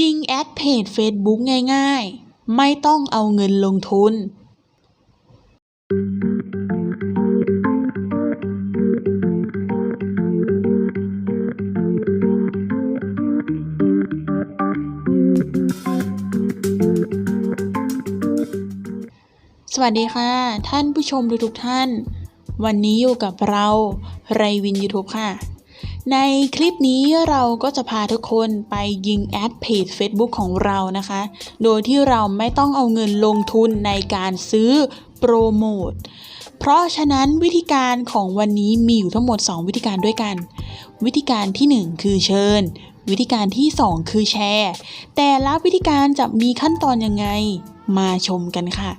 ยิงแอดเพจ Facebook ง่ายๆ ไม่ต้องเอาเงินลงทุน สวัสดีค่ะ ท่านผู้ชมทุกๆท่าน วันนี้อยู่กับเรา ไรวิน YouTube ค่ะ ในคลิปนี้เราก็จะพาทุกคนไปยิงแอดเพจ Facebook ของเรานะคะ โดยที่เราไม่ต้องเอาเงินลงทุนในการซื้อโปรโมท เพราะฉะนั้นวิธีการของวันนี้มีอยู่ทั้งหมด 2 วิธีการด้วยกัน วิธีการทีหนึ่1 คือเชิญ วิธีการที่ 2 คือแชร์ แต่ละวิธีการจะมีขั้นตอนยังไงมาชมกันค่ะ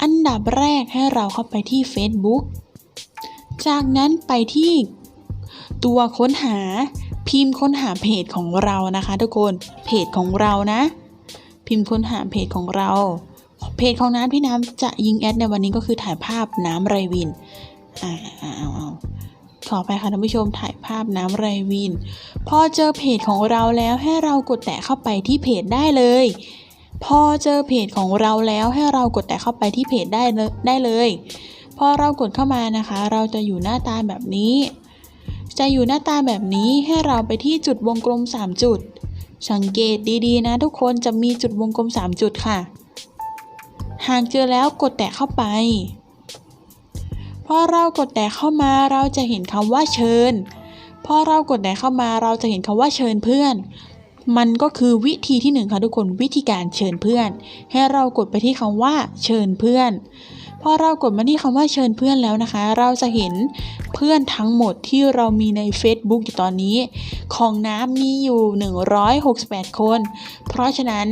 อันดับแรกให้เราเข้าไปที่ Facebook จากนั้นไปที่ ตัวค้นหาพิมพ์ค้นหาเพจของเรานะคะทุกคนเพจของเรานะ พิมพ์ค้นหาเพจของเรา เพจของน้ำพี่น้ำจะยิงแอดในวันนี้ก็คือถ่ายภาพน้ำไรวินอ่าเอาเอาเอาขอไปค่ะท่านผู้ชมถ่ายภาพน้ำไรวิน พอเจอเพจของเราแล้วให้เรากดแตะเข้าไปที่เพจได้เลย พอเจอเพจของเราแล้วให้เรากดแตะเข้าไปที่เพจได้ได้เลย พอเรากดเข้ามานะคะ เราจะอยู่หน้าตาแบบนี้ จะอยู่หน้าตาแบบนี้ให้เราไปที่จุดวงกลม 3 จุด สังเกตดีๆ นะทุกคนจะมีจุดวงกลม 3 จุดค่ะ หากเจอแล้วกดแตะเข้าไปพอเรากดแตะเข้ามาเราจะเห็นคำว่าเชิญพอเรากดแตะเข้ามาเราจะเห็นคำว่าเชิญเพื่อน มันก็คือวิธีที่หนึ่งค่ะทุกคนวิธีการเชิญเพื่อน ให้เรากดไปที่คำว่าเชิญเพื่อนพอเรากดมาที่คำว่าเชิญเพื่อนแล้วนะคะ เราจะเห็นเพื่อนทั้งหมดที่เรามีใน Facebook อยู่ตอนนี้ ของน้ำมีอยู่ 168 คน เพราะฉะนั้น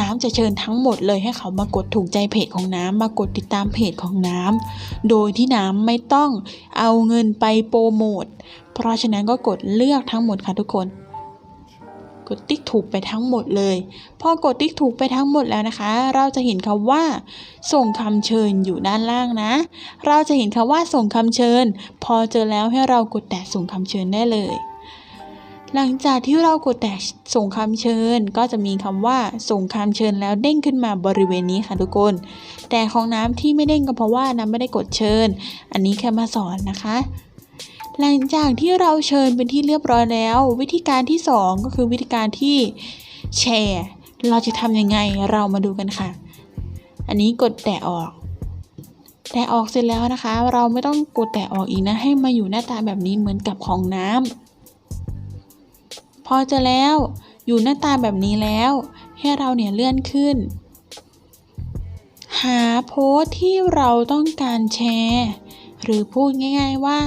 น้ำจะเชิญทั้งหมดเลยให้เขามากดถูกใจเพจของน้ำมากดติดตามเพจของน้ำโดยที่น้ำไม่ต้องเอาเงินไปโปรโมทเพราะฉะนั้นก็กดเลือกทั้งหมดค่ะทุกคน กดติ๊กถูกไปทั้งหมดเลย พอกดติ๊กถูกไปทั้งหมดแล้วนะคะ เราจะเห็นคำว่า ส่งคำเชิญอยู่ด้านล่างนะ เราจะเห็นคำว่าส่งคำเชิญ พอเจอแล้วให้เรากดแตะส่งคำเชิญได้เลย หลังจากที่เรากดแตะส่งคำเชิญ ก็จะมีคำว่า ส่งคำเชิญแล้วเด้งขึ้นมาบริเวณนี้ค่ะทุกคน แต่ของน้ำที่ไม่เด้งก็เพราะว่าน้ำไม่ได้กดเชิญ อันนี้แค่มาสอนนะคะ หลังจากที่เราเชิญเป็นที่เรียบร้อยแล้ว วิธีการที่ 2 ก็คือวิธีการที่แชร์ เราจะทำยังไงเรามาดูกันค่ะ อันนี้กดแตะออก แตะออกเสร็จแล้วนะคะ เราไม่ต้องกดแตะออกอีกนะ ให้มาอยู่หน้าตาแบบนี้เหมือนกับของน้ำพอจะแล้วอยู่หน้าตาแบบนี้แล้ว ให้เราเนี่ยเลื่อนขึ้น หาโพสที่เราต้องการแชร์ หรือพูดง่าย ๆว่า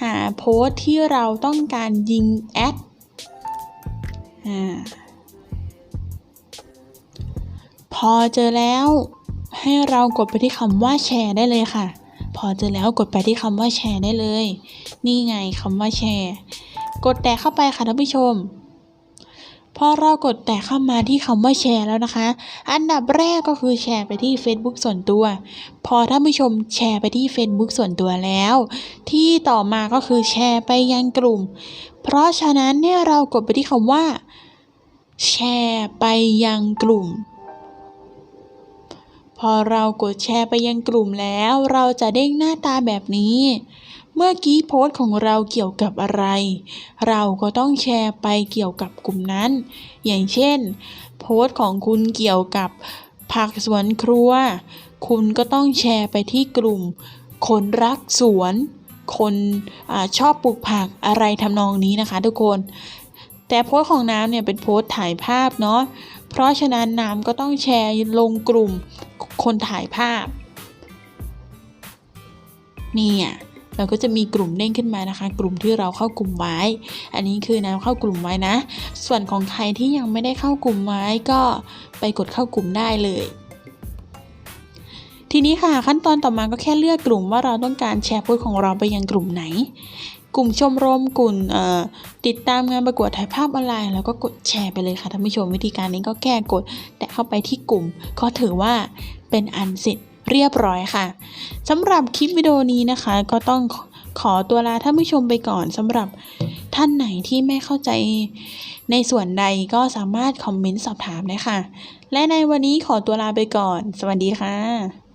หาโพสต์ที่เราต้องการยิงแอดอพอเจอแล้ว ให้เรากดไปที่คำว่าแชร์ได้เลยค่ะ พอเจอแล้วกดไปที่คำว่าแชร์ได้เลย นี่ไงคำว่าแชร์ กดแตะเข้าไปค่ะท่านผู้ชม พอเรากดแตะเข้ามาที่คำว่าแชร์แล้วนะคะ อันดับแรกก็คือแชร์ไปที่ Facebook ส่วนตัว พอท่านผู้ชมแชร์ไปที่ Facebook ส่วนตัวแล้ว ที่ต่อมาก็คือแชร์ไปยังกลุ่ม เพราะฉะนั้นเนี่ยเรากดไปที่คำว่า แชร์ไปยังกลุ่ม พอเรากดแชร์ไปยังกลุ่มแล้ว เราจะเด้งหน้าตาแบบนี้ เมื่อกี้โพสต์ของเราเกี่ยวกับอะไร เราก็ต้องแชร์ไปเกี่ยวกับกลุ่มนั้น อย่างเช่น โพสต์ของคุณเกี่ยวกับผักสวนครัว คุณก็ต้องแชร์ไปที่กลุ่ม คนรักสวน คนอชอบปลูกผักอะไรทำนองนี้นะคะทุกคน แต่โพสต์ของน้ำเนี่ยเป็นโพสต์ถ่ายภาพเนาะ เพราะฉะนั้นน้ำก็ต้องแชร์ลงกลุ่มคนถ่ายภาพ เนี่ย เราก็จะมีกลุ่มเด้งขึ้นมานะคะ กลุ่มที่เราเข้ากลุ่มไว้ อันนี้คือน้ำเข้ากลุ่มไว้นะ ส่วนของใครที่ยังไม่ได้เข้ากลุ่มไว้ก็ไปกดเข้ากลุ่มได้เลยทีนี้ค่ะขั้นตอนต่อมาก็แค่เลือกกลุ่มว่าเราต้องการแชร์โพสต์ของเราไปยังกลุ่มไหน กลุ่มชมรมกลุ่มติดตามงานประกวดถ่ายภาพออนไลน์แล้วก็กดแชร์ไปเลยค่ะท่านผู้ชมวิธีการนี้ก็แค่กด แตะเข้าไปที่กลุ่ม ก็ถือว่าเป็นอันเสร็จ เรียบร้อยค่ะสำหรับคลิปวิดีโอนี้นะคะ ก็ต้องขอตัวลาท่านผู้ชมไปก่อนสำหรับท่านไหนที่ไม่เข้าใจในส่วนใดก็สามารถคอมเมนต์สอบถามได้ค่ะ และในวันนี้ขอตัวลาไปก่อน สวัสดีค่ะ